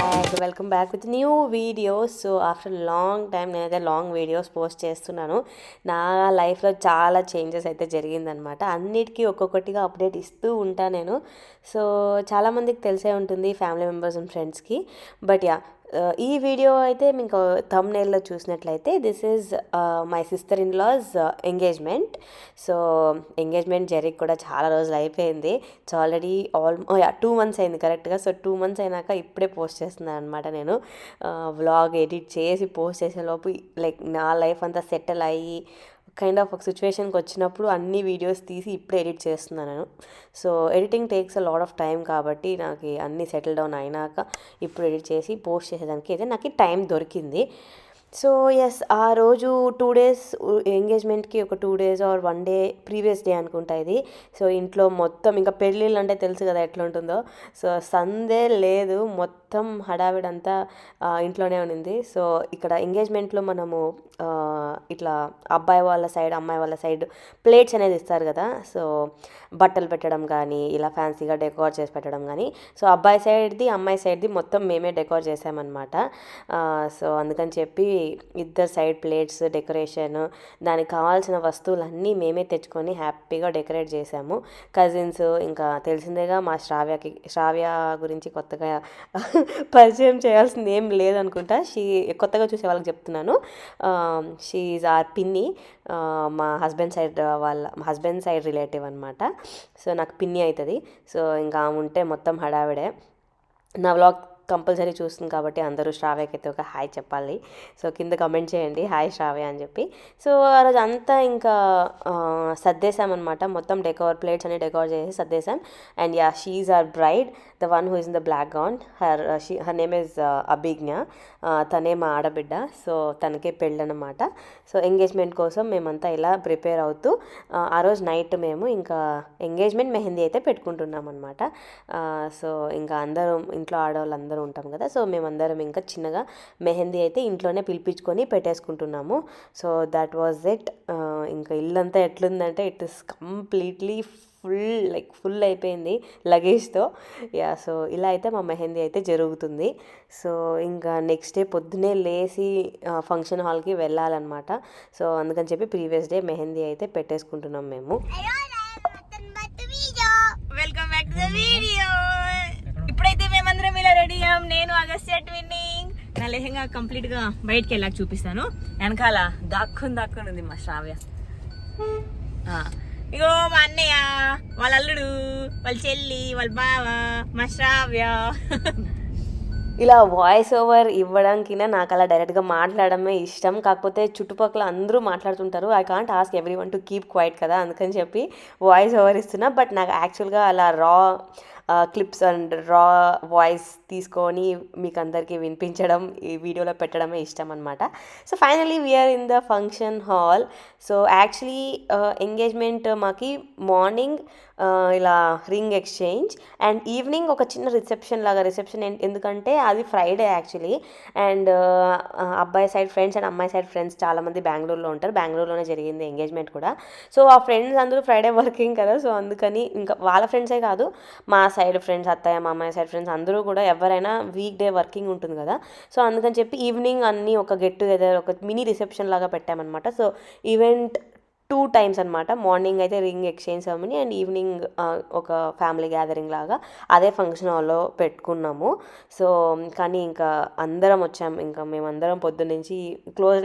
Welcome back with new videos so after long time నేనైతే long videos post చేస్తున్నాను. నా లైఫ్లో చాలా చేంజెస్ అయితే జరిగిందనమాట అన్నిటికీ ఒక్కొక్కటిగా అప్డేట్ ఇస్తూ ఉంటా నేను. సో చాలామందికి తెలిసే ఉంటుంది ఫ్యామిలీ మెంబర్స్ అండ్ ఫ్రెండ్స్కి బట్ యా ఈ వీడియో అయితే మీకు థంబ్నైల్లో చూసినట్లయితే this is my sister in law's engagement so engagement జరిగి కూడా చాలా రోజులు అయిపోయింది. So already all two months అయింది కరెక్ట్గా సో టూ మంత్స్ అయినాక ఇప్పుడే పోస్ట్ చేస్తున్నాను అనమాట నేను. వ్లాగ్ ఎడిట్ చేసి పోస్ట్ చేసేలోపు లైక్ నా లైఫ్ అంతా సెటిల్ అయ్యి కైండ్ ఆఫ్ ఒక సిచ్యువేషన్కి వచ్చినప్పుడు అన్ని వీడియోస్ తీసి ఇప్పుడు ఎడిట్ చేస్తున్నాను so editing takes a lot of time కాబట్టి నాకు అన్నీ సెటిల్ డౌన్ అయినాక ఇప్పుడు ఎడిట్ చేసి పోస్ట్ చేసేదానికి అయితే నాకు టైం దొరికింది. సో ఎస్ ఆ రోజు టూ డేస్ ఎంగేజ్మెంట్కి ఒక two days or one day previous day అనుకుంటా ఇది. సో ఇంట్లో మొత్తం ఇంకా పెళ్ళిళ్ళు అంటే తెలుసు కదా ఎట్లా ఉంటుందో సో సందే లేదు మొత్తం మొత్తం హడావిడంతా ఇంట్లోనే ఉన్నింది సో ఇక్కడ ఎంగేజ్మెంట్లో మనము ఇట్లా అబ్బాయి వాళ్ళ సైడ్ అమ్మాయి వాళ్ళ సైడ్ ప్లేట్స్ అనేది ఇస్తారు కదా. సో బట్టలు పెట్టడం కానీ ఇలా ఫ్యాన్సీగా డెకోర్ చేసి పెట్టడం కానీ సో అబ్బాయి సైడ్ది అమ్మాయి సైడ్ది మొత్తం మేమే డెకోర్ చేసామన్నమాట. సో అందుకని చెప్పి ఇద్దరు సైడ్ ప్లేట్స్ డెకరేషన్ దానికి కావాల్సిన వస్తువులన్నీ మేమే తెచ్చుకొని హ్యాపీగా డెకరేట్ చేసాము. కజిన్స్ ఇంకా తెలిసిందేగా మా శ్రావ్యకి శ్రావ్య గురించి కొత్తగా పరిచయం చేయాల్సింది ఏం లేదనుకుంటా. షీ కొత్తగా చూసే వాళ్ళకి చెప్తున్నాను. షీ ఈజ్ ఆర్ పిన్ని. మా హస్బెండ్ సైడ్ వాళ్ళ హస్బెండ్ సైడ్ రిలేటివ్ అనమాట సో నాకు పిన్ని అవుతుంది సో ఇంకా ఉంటే మొత్తం హడావిడే. నా వ్లాగ్ కంపల్సరీ చూస్తుంది కాబట్టి అందరూ శ్రావ్యకి అయితే ఒక హాయ్ చెప్పాలి. సో కింద కమెంట్ చేయండి. హాయ్ శ్రావ్య అని చెప్పి. సో ఆ రోజు అంతా ఇంకా సర్దేశామన్నమాట మొత్తం డెకోర్ ప్లేట్స్ అన్ని డెకోర్ చేసి సర్దేశాం. And yeah she's our bride. The one who is in the black gown. Her she her name is Abhijna. తనే మా ఆడబిడ్డ. సో తనకే పెళ్ళనమాట సో ఎంగేజ్మెంట్ కోసం మేమంతా ఇలా ప్రిపేర్ అవుతూ ఆ రోజు నైట్ మేము ఇంకా ఎంగేజ్మెంట్ మెహందీ అయితే పెట్టుకుంటున్నాం అనమాట సో ఇంకా అందరూ ఇంట్లో ఆడవాళ్ళందరూ ఉంటాం కదా సో మేమందరం ఇంకా చిన్నగా మెహందీ అయితే ఇంట్లోనే పిలిపించుకొని పెట్టేసుకుంటున్నాము. సో దట్ వాజ్ ఇట్ ఇంకా ఇల్లంతా ఎట్లుందంటే it is completely full like full అయిపోయింది లగేజ్తో యా సో ఇలా అయితే మా మెహందీ అయితే జరుగుతుంది. సో ఇంకా నెక్స్ట్ డే పొద్దునే లేచి ఫంక్షన్ హాల్కి వెళ్ళాలన్నమాట. సో అందుకని చెప్పి ప్రీవియస్ డే మెహందీ అయితే పెట్టేసుకుంటున్నాం మేము. Welcome back to the video ఇలా నేను అగస్త్య ట్విన్నింగ్. నా లెహంగా కంప్లీట్గా బయటికి వెళ్ళాక చూపిస్తాను. వెనకాల దాక్కుని దాక్కుని ఉంది మా శ్రావ్య. ఇగో మా అన్నయ్య వాళ్ళ అల్లుడు వాళ్ళ చెల్లి వాళ్ళ బావ మా శ్రావ్య. ఇలా వాయిస్ ఓవర్ ఇవ్వడానికి నాకు అలా డైరెక్ట్గా మాట్లాడడమే ఇష్టం. కాకపోతే చుట్టుపక్కల అందరూ మాట్లాడుతుంటారు. I can't ask everyone to keep quiet కదా అందుకని చెప్పి వాయిస్ ఓవర్ ఇస్తున్నా. బట్ నాకు యాక్చువల్గా అలా రా క్లిప్స్ అండ్ రా వాయిస్ తీసుకొని మీకు అందరికీ వినిపించడం ఈ వీడియోలో పెట్టడమే ఇష్టం అనమాట so finally we're in the function hall so actually engagement మాకి మార్నింగ్ ఇలా రింగ్ ఎక్స్చేంజ్ అండ్ ఈవినింగ్ ఒక చిన్న రిసెప్షన్ లాగా రిసెప్షన్ ఎందుకంటే అది ఫ్రైడే యాక్చువల్లీ అండ్ అబ్బాయి సైడ్ ఫ్రెండ్స్ అండ్ అమ్మాయి సైడ్ ఫ్రెండ్స్ చాలామంది బెంగళూరులో ఉంటారు. బెంగళూరులోనే జరిగింది ఎంగేజ్మెంట్ కూడా. సో ఆ ఫ్రెండ్స్ అందరూ ఫ్రైడే వర్కింగ్ కదా. సో అందుకని ఇంకా వాళ్ళ ఫ్రెండ్సే కాదు మా సైడ్ ఫ్రెండ్స్ అత్తయ్య మామయ్య సైడ్ ఫ్రెండ్స్ అందరూ కూడా ఎవరైనా వీక్ డే వర్కింగ్ ఉంటుంది కదా. సో అందుకని చెప్పి ఈవినింగ్ అన్నీ ఒక గెట్ టుగెదర్ ఒక మినీ రిసెప్షన్ లాగా పెట్టామన్నమాట. సో ఈవెంట్ టూ టైమ్స్ అనమాట మార్నింగ్ అయితే ring exchange ceremony and evening ఒక ఫ్యామిలీ గ్యాదరింగ్ లాగా అదే ఫంక్షన్ హాల్లో పెట్టుకున్నాము. సో కానీ ఇంకా అందరం వచ్చాం. ఇంకా మేమందరం పొద్దున్నుంచి క్లోజ్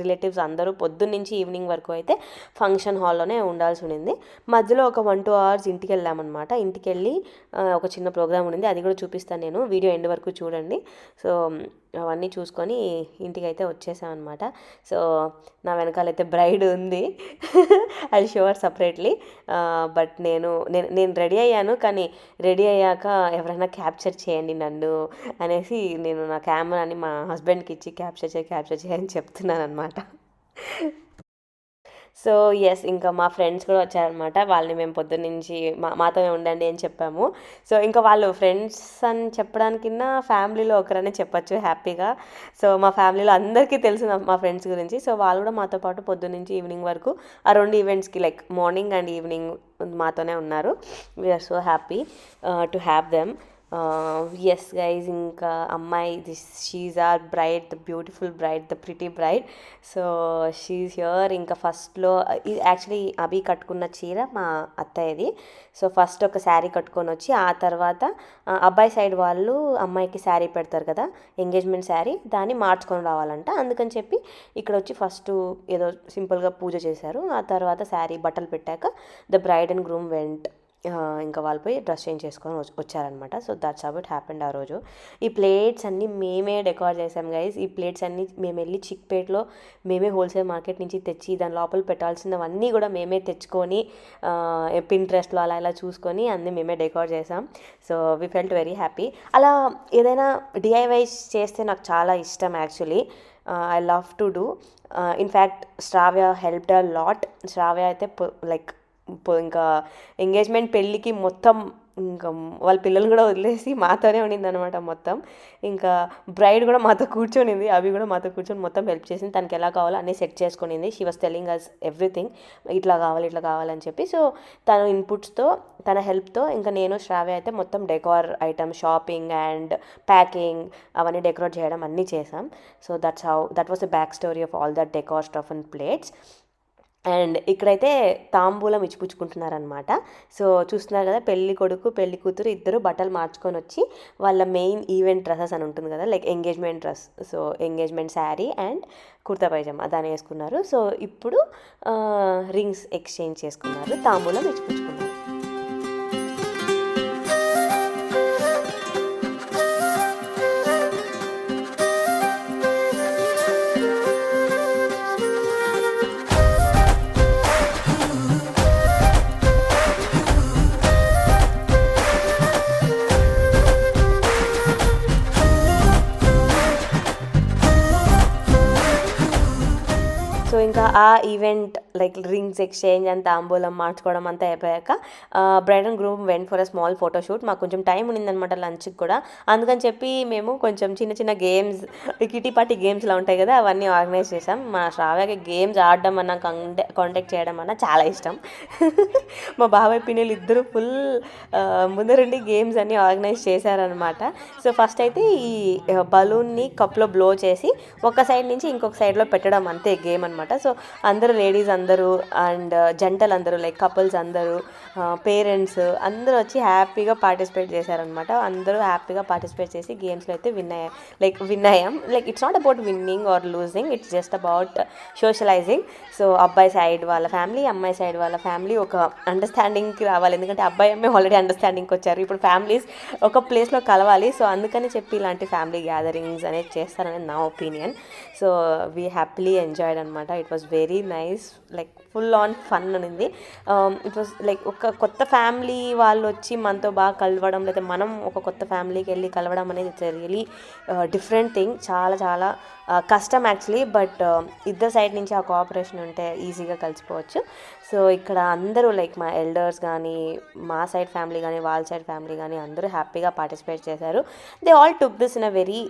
రిలేటివ్స్ అందరూ పొద్దున్నుంచి ఈవినింగ్ వరకు అయితే ఫంక్షన్ హాల్లోనే ఉండాల్సి ఉండింది. మధ్యలో ఒక వన్ టూ అవర్స్ ఇంటికి వెళ్ళామన్నమాట ఇంటికి వెళ్ళి ఒక చిన్న ప్రోగ్రామ్ ఉండింది. అది కూడా చూపిస్తాను నేను. వీడియో ఎండ్ వరకు చూడండి. సో అవన్నీ చూసుకొని ఇంటికి అయితే వచ్చేసామన్నమాట సో నా వెనకాలైతే బ్రైడ్ ఉంది. ఐ షోర్ సపరేట్లీ బట్ నేను నేను నేను రెడీ అయ్యాను. కానీ రెడీ అయ్యాక ఎవరైనా క్యాప్చర్ చేయండి నన్ను అనేసి నేను నా కెమెరాని మా హస్బెండ్కి ఇచ్చి క్యాప్చర్ చేయి క్యాప్చర్ చేయని చెప్తున్నాను అనమాట సో ఎస్ ఇంకా మా ఫ్రెండ్స్ కూడా వచ్చారనమాట వాళ్ళని మేము పొద్దున్నుంచి మా మాతోనే ఉండండి అని చెప్పాము. సో ఇంకా వాళ్ళు ఫ్రెండ్స్ అని చెప్పడానికన్నా ఫ్యామిలీలో ఒకరనే చెప్పచ్చు హ్యాపీగా. సో మా ఫ్యామిలీలో అందరికీ తెలుసు మా ఫ్రెండ్స్ గురించి. సో వాళ్ళు కూడా మాతో పాటు పొద్దున్నుంచి ఈవినింగ్ వరకు ఆ రెండు ఈవెంట్స్కి లైక్ మార్నింగ్ అండ్ ఈవినింగ్ మాతోనే ఉన్నారు. We're so happy to have them yes guys ఇంకా అమ్మాయి this she's our bride the beautiful bride the pretty bride so she's here ఇంకా ఫస్ట్లో ఇది యాక్చువల్లీ అభి కట్టుకున్న చీర మా అత్తయ్యది. సో ఫస్ట్ ఒక శారీ కట్టుకొని వచ్చి ఆ తర్వాత అబ్బాయి సైడ్ వాళ్ళు అమ్మాయికి శారీ పెడతారు కదా ఎంగేజ్మెంట్ శారీ దాన్ని మార్చుకొని రావాలంట. అందుకని చెప్పి ఇక్కడ వచ్చి ఫస్ట్ ఏదో సింపుల్గా పూజ చేశారు. ఆ తర్వాత శారీ బట్టలు పెట్టాక the bride and groom went ఇంకా వాళ్ళు పోయి డ్రెస్ చేంజ్ చేసుకొని వచ్చారనమాట సో దట్స్ అబౌట్ హ్యాపెండ్ ఆ రోజు. ఈ ప్లేట్స్ అన్నీ మేమే డెకార్ చేసాం గైస్ ఈ ప్లేట్స్ అన్నీ మేము వెళ్ళి చిక్పేట్లో మేమే హోల్సేల్ మార్కెట్ నుంచి తెచ్చి దాని లోపల పెట్టాల్సినవన్నీ కూడా మేమే తెచ్చుకొని పింట్రెస్ట్లో అలా ఇలా చూసుకొని అన్నీ మేమే డెకార్ చేసాం. So we felt very happy అలా ఏదైనా డిఐవైస్ చేస్తే నాకు చాలా ఇష్టం actually I love to do in fact Shravya helped a lot Shravya అయితే లైక్ ఇంకా ఎంగేజ్మెంట్ పెళ్ళికి మొత్తం ఇంకా వాళ్ళ పిల్లలు కూడా వదిలేసి మాతోనే ఉండింది అనమాట మొత్తం. ఇంకా బ్రైడ్ కూడా మాతో కూర్చొనింది అవి కూడా మాతో కూర్చొని మొత్తం హెల్ప్ చేసింది. తనకి ఎలా కావాలో అన్నీ set చేసుకునింది. She was telling us everything ఇట్లా కావాలి ఇట్లా కావాలని చెప్పి. సో తన ఇన్పుట్స్తో తన హెల్ప్తో ఇంకా నేను శ్రావ్య అయితే మొత్తం decor item shopping and packing అవన్నీ డెకరేట్ చేయడం అన్నీ చేసాం. So that's how that was the back story of all that decor stuff and plates and ఇక్కడైతే తాంబూలం ఇచ్చిపుచ్చుకుంటున్నారనమాట సో చూస్తున్నారు కదా పెళ్ళి కొడుకు పెళ్ళి కూతురు ఇద్దరు బట్టలు మార్చుకొని వచ్చి వాళ్ళ మెయిన్ ఈవెంట్ డ్రెస్సెస్ అని ఉంటుంది కదా like engagement dress so engagement sari and kurta pyjama దాన్ని వేసుకున్నారు. సో ఇప్పుడు రింగ్స్ ఎక్స్చేంజ్ చేసుకున్నారు తాంబూలం ఇచ్చిపుచ్చుకున్నారు ఆ event like rings exchange and తాంబూలం మార్చుకోవడం అంతా అయిపోయాక bride and groom went for a small photoshoot మాకు కొంచెం టైం ఉండిందనమాట లంచ్కి కూడా. అందుకని చెప్పి మేము కొంచెం చిన్న చిన్న గేమ్స్ కిటీ పార్టీ గేమ్స్లో ఉంటాయి కదా అవన్నీ ఆర్గనైజ్ చేసాం మా శ్రావ్యకి గేమ్స్ ఆడడం అన్న కాంటాక్ట్ చేయడం అన్న చాలా ఇష్టం. మా బాబాయ్ పిన్నలు ఇద్దరు ఫుల్ ముందరుండి గేమ్స్ అన్నీ ఆర్గనైజ్ చేశారనమాట సో ఫస్ట్ అయితే ఈ బలూన్ని కప్లో బ్లో చేసి ఒక సైడ్ నుంచి ఇంకొక సైడ్లో పెట్టడం అంతే గేమ్ అనమాట సో అందరూ లేడీస్ అందరూ అండ్ జంటలు uh, అందరూ లైక్ కపుల్స్ అందరూ uh, పేరెంట్స్ అందరూ వచ్చి హ్యాపీగా పార్టిసిపేట్ చేశారనమాట అందరూ హ్యాపీగా పార్టిసిపేట్ చేసి గేమ్స్లో అయితే విన్ అయ్యా లైక్ విన్ అయ్యాం. Like it's not about winning or losing it's just about socialising so అబ్బాయి సైడ్ వాళ్ళ ఫ్యామిలీ అమ్మాయి సైడ్ వాళ్ళ ఫ్యామిలీ ఒక అండర్స్టాండింగ్కి రావాలి. ఎందుకంటే అబ్బాయి అమ్మాయి ఆల్రెడీ అండర్స్టాండింగ్కి వచ్చారు. ఇప్పుడు ఫ్యామిలీస్ ఒక ప్లేస్లో కలవాలి. సో అందుకని చెప్పి ఇలాంటి ఫ్యామిలీ గ్యాదరింగ్స్ అనేది చేస్తారనేది నా opinion so we happily enjoyed అనమాట it was very nice like full on fun అనింది. ఇట్ వాస్ లైక్ ఒక కొత్త ఫ్యామిలీ వాళ్ళు వచ్చి మనతో బాగా కలవడం లేదా మనం ఒక కొత్త ఫ్యామిలీకి వెళ్ళి కలవడం అనేది ఇట్స్ రియలీ డిఫరెంట్ థింగ్ చాలా చాలా uh, కష్టం యాక్చువల్లీ బట్ ఇద్దరు సైడ్ నుంచి ఆ కోఆపరేషన్ ఉంటే ఈజీగా కలిసిపోవచ్చు. సో ఇక్కడ అందరూ లైక్ మా ఎల్డర్స్ కానీ మా సైడ్ ఫ్యామిలీ కానీ వాళ్ళ సైడ్ ఫ్యామిలీ కానీ అందరూ హ్యాపీగా పార్టిసిపేట్ చేశారు. They all took this in a very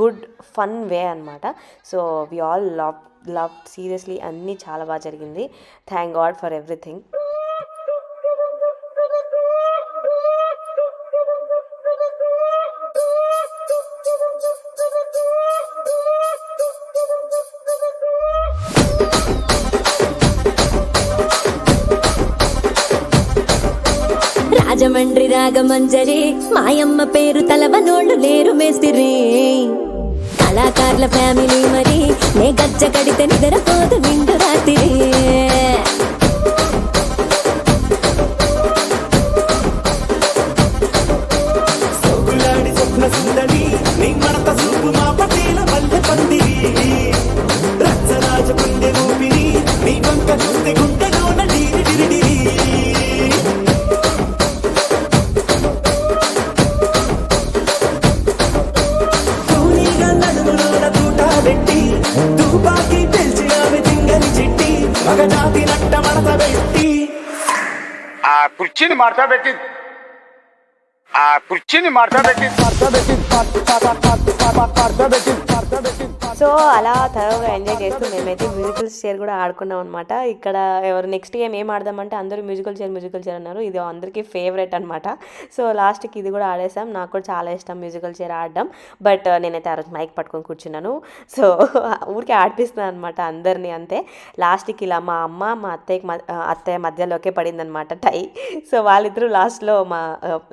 good fun way అనమాట so we all love love seriously అన్నీ చాలా బాగా జరిగింది. Thank God for everything Rajahmundry Ragamanjari మాయమ్మ పేరు తలవనోళ్ళు లేరు మేస్తిరి. కళాకారుల ఫ్యామిలీ మరి. నే గజ్జ కడితే నిద్రపోదు నిండు రాత్రి. ఆ కుర్చీని మార్చా పెట్టి. ఆ కుర్చీని మార్చా పెట్టి. మార్చా పెట్టి. మార్చా పెట్టి. మార్చా పెట్టి. సో అలా థరోగా ఎంజాయ్ చేస్తూ మేమైతే మ్యూజికల్ చైర్ కూడా ఆడుకున్నాం అనమాట ఇక్కడ ఎవరు నెక్స్ట్ గేమ్ ఏం ఆడదామంటే అందరూ మ్యూజికల్ చైర్ మ్యూజికల్ చైర్ అన్నారు. ఇది అందరికీ ఫేవరెట్ అనమాట సో లాస్ట్కి ఇది కూడా ఆడేసాం. నాకు కూడా చాలా ఇష్టం మ్యూజికల్ చైర్ ఆడడం. బట్ నేనైతే ఆ రోజు మైక్ పట్టుకొని కూర్చున్నాను. సో ఊరికే ఆడిపిస్తున్నాను అనమాట అందరినీ అంతే. లాస్ట్కి ఇలా మా అమ్మ మా అత్తయ్యకి అత్తయ్య మధ్యలోకే పడిందనమాట టై. సో వాళ్ళిద్దరూ లాస్ట్లో మా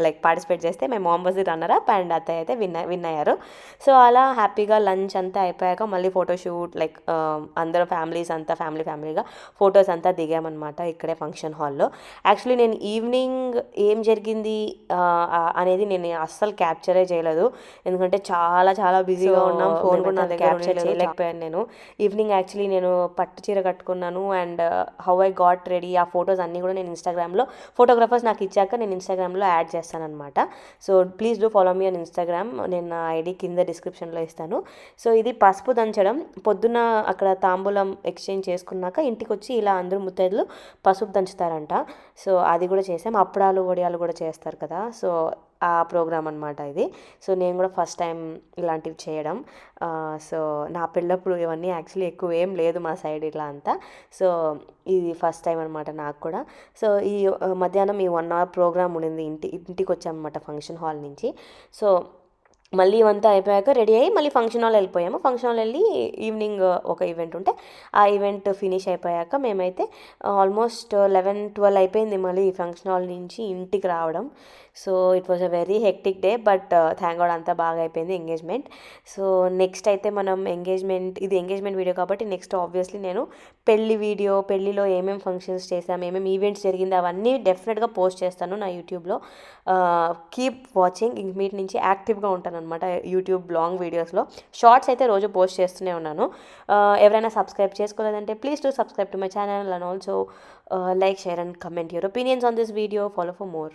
లైక్ పార్టిసిపేట్ చేస్తే మేము ఆంబోజిట్ రన్నర్ అప్ అండ్ అత్తయ్య అయితే విన్ విన్ అయ్యారు. సో అలా హ్యాపీగా లంచ్ అంతా అయిపోయాక మళ్ళీ ఫోటోషూట్ లైక్ అందరూ ఫ్యామిలీస్ అంతా ఫ్యామిలీ ఫ్యామిలీగా ఫొటోస్ అంతా దిగామన్నమాట ఇక్కడే ఫంక్షన్ హాల్లో యాక్చువల్లీ నేను ఈవినింగ్ ఏం జరిగింది అనేది నేను అస్సలు క్యాప్చరే చేయలేదు. ఎందుకంటే చాలా చాలా బిజీగా ఉన్నాం. ఫోన్ కూడా క్యాప్చర్ చేయలేకపోయాను నేను. ఈవినింగ్ యాక్చువల్లీ నేను పట్టు చీర కట్టుకున్నాను and how I got ready ఆ ఫొటోస్ అన్నీ కూడా నేను ఇన్స్టాగ్రామ్లో ఫోటోగ్రాఫర్స్ నాకు ఇచ్చాక నేను ఇన్స్టాగ్రామ్లో యాడ్ చేస్తాను అనమాట so please do follow me on Instagram నేను నా ఐడి కింద డిస్క్రిప్షన్లో ఇస్తాను. సో ఇది పసుపు దంచడం పొద్దున్న అక్కడ తాంబూలం ఎక్స్చేంజ్ చేసుకున్నాక ఇంటికి వచ్చి ఇలా అందరూ ముత్తైదులు పసుపు దంచుతారంట. సో అది కూడా చేసాం. అప్పడాలు వడియాలు కూడా చేస్తారు కదా. సో ఆ ప్రోగ్రామ్ అనమాట ఇది. సో నేను కూడా ఫస్ట్ టైం ఇలాంటివి చేయడం. సో నా పెళ్ళప్పుడు ఇవన్నీ యాక్చువల్లీ ఎక్కువ ఏం లేదు మా సైడ్ ఇట్లా అంతా. సో ఇది ఫస్ట్ టైం అనమాట నాకు కూడా. సో ఈ మధ్యాహ్నం ఈ వన్ అవర్ ప్రోగ్రామ్ ఉండింది ఇంటి ఇంటికి వచ్చామన్నమాట ఫంక్షన్ హాల్ నుంచి. సో మళ్ళీ ఇవంతా అయిపోయాక రెడీ అయ్యి మళ్ళీ ఫంక్షన్ హాల్ వెళ్ళిపోయాము. ఫంక్షన్ హాల్ వెళ్ళి ఈవినింగ్ ఒక ఈవెంట్ ఉంటే ఆ ఈవెంట్ ఫినిష్ అయిపోయాక మేమైతే ఆల్మోస్ట్ లెవెన్ ట్వెల్వ్ అయిపోయింది మళ్ళీ ఫంక్షన్ హాల్ నుంచి ఇంటికి రావడం. So it was a very hectic day but thank God అంతా బాగా అయిపోయింది ఎంగేజ్మెంట్ సో నెక్స్ట్ అయితే మనం ఎంగేజ్మెంట్ ఇది ఎంగేజ్మెంట్ వీడియో కాబట్టి నెక్స్ట్ ఆబ్వియస్లీ నేను పెళ్ళి వీడియో పెళ్ళిలో ఏమేమి ఫంక్షన్స్ చేసాం ఏమేమి ఈవెంట్స్ జరిగింది అవన్నీ డెఫినెట్గా పోస్ట్ చేస్తాను నా యూట్యూబ్లో కీప్ వాచింగ్ ఇంక మీటి నుంచి యాక్టివ్గా ఉంటాను అనమాట యూట్యూబ్ లాంగ్ వీడియోస్లో షార్ట్స్ అయితే రోజు పోస్ట్ చేస్తూనే ఉన్నాను. Uh, ఎవరైనా subscribe చేసుకోలేదంటే please to subscribe to my channel and also like share and comment your opinions on this video follow for more